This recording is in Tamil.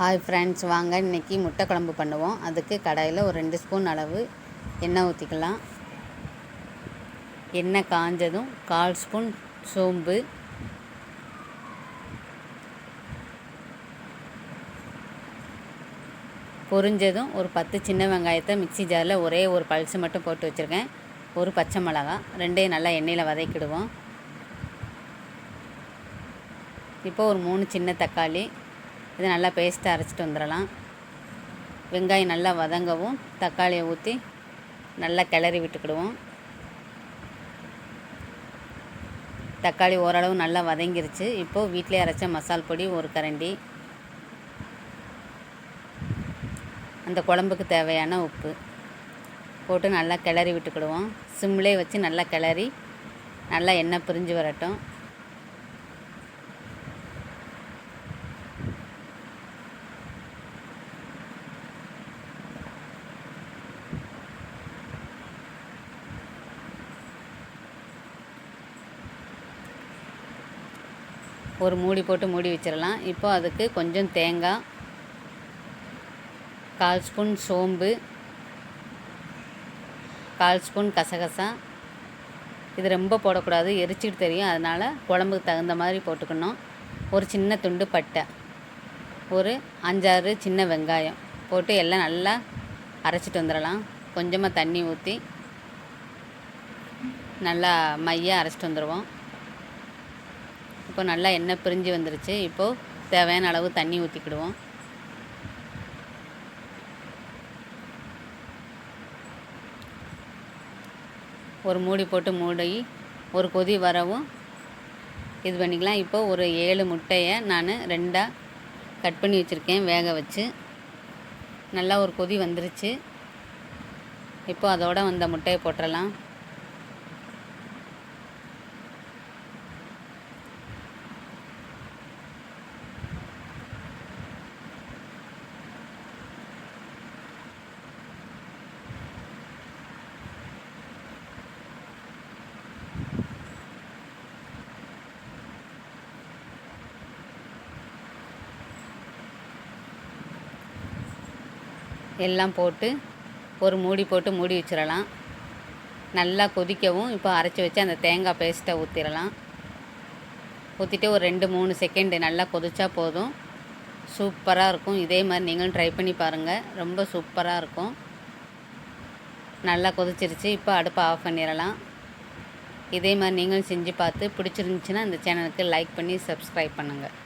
ஹாய் ஃப்ரெண்ட்ஸ் வாங்க இன்றைக்கி முட்டை குழம்பு பண்ணுவோம். அதுக்கு கடாயில் ஒரு ரெண்டு ஸ்பூன் அளவு எண்ணெய் ஊற்றிக்கலாம் எண்ணெய் காஞ்சதும் கால் ஸ்பூன் சோம்பு. பொரிஞ்சதும் ஒரு பத்து சின்ன வெங்காயத்தை மிக்ஸி ஜாரில் ஒரே ஒரு பல்சு மட்டும் போட்டு வச்சுருக்கேன். ஒரு பச்சை மிளகா ரெண்டையும் நல்லா எண்ணெயில் வதக்கிடுவோம். இப்போ ஒரு மூணு சின்ன தக்காளி இது நல்லா பேஸ்ட்டாக அரைச்சிட்டு வந்துடலாம். வெங்காயம் நல்லா வதங்கவும் தக்காளியை ஊற்றி நல்லா கிளறி விட்டுக்கிடுவோம். தக்காளி ஓரளவு நல்லா வதங்கிருச்சு. இப்போது வீட்டிலே அரைச்ச மசால் பொடி ஒரு கரண்டி. அந்த குழம்புக்கு தேவையான உப்பு போட்டு நல்லா கிளறி விட்டுக்கிடுவோம். சிம்லே வச்சு நல்லா கிளறி நல்லா எண்ணெய் பிரிஞ்சு வரட்டும். ஒரு மூடி போட்டு மூடி வச்சிடலாம். இப்போ அதுக்கு கொஞ்சம் தேங்காய் கால் ஸ்பூன் சோம்பு கால் ஸ்பூன் கசகசா. இது ரொம்ப போடக்கூடாது எரிச்சிட்டு தெரியும். அதனால் குழம்புக்கு தகுந்த மாதிரி போட்டுக்கணும். ஒரு சின்ன துண்டு பட்டை ஒரு அஞ்சாறு சின்ன வெங்காயம் போட்டு எல்லாம் நல்லா அரைச்சிட்டு வந்துடலாம். கொஞ்சமாக தண்ணி ஊற்றி நல்லா மையாக அரைச்சிட்டு வந்துடுவோம் இப்போ நல்லா எண்ணெய் பிரிஞ்சு வந்துருச்சு. இப்போது தேவையான அளவு தண்ணி ஊற்றிக்கிடுவோம் ஒரு மூடி போட்டு மூடி ஒரு கொதி வரவும் இது பண்ணிக்கலாம். இப்போ ஒரு ஏழு முட்டையை நான் ரெண்டாக கட் பண்ணி வச்சுருக்கேன் வேக வச்சு. நல்லா ஒரு கொதி வந்துருச்சு. இப்போ அதோட வந்த முட்டையை போட்டுடலாம் எல்லாம் போட்டு ஒரு மூடி போட்டு மூடி வச்சிடலாம். நல்லா கொதிக்கவும் இப்போ அரைச்சி வச்சு அந்த தேங்காய் பேஸ்ட்டை ஊற்றிடலாம் ஊற்றிட்டு ஒரு ரெண்டு மூணு செகண்டு நல்லா கொதிச்சா போதும். சூப்பராக இருக்கும். இதே மாதிரி நீங்களும் ட்ரை பண்ணி பாருங்கள் ரொம்ப சூப்பராக இருக்கும். நல்லா கொதிச்சிருச்சு. இப்போ அடுப்பை ஆஃப் பண்ணிடலாம். இதே மாதிரி நீங்களும் செஞ்சு பார்த்து பிடிச்சிருந்துச்சின்னா இந்த சேனலுக்கு லைக் பண்ணி சப்ஸ்கிரைப் பண்ணுங்கள்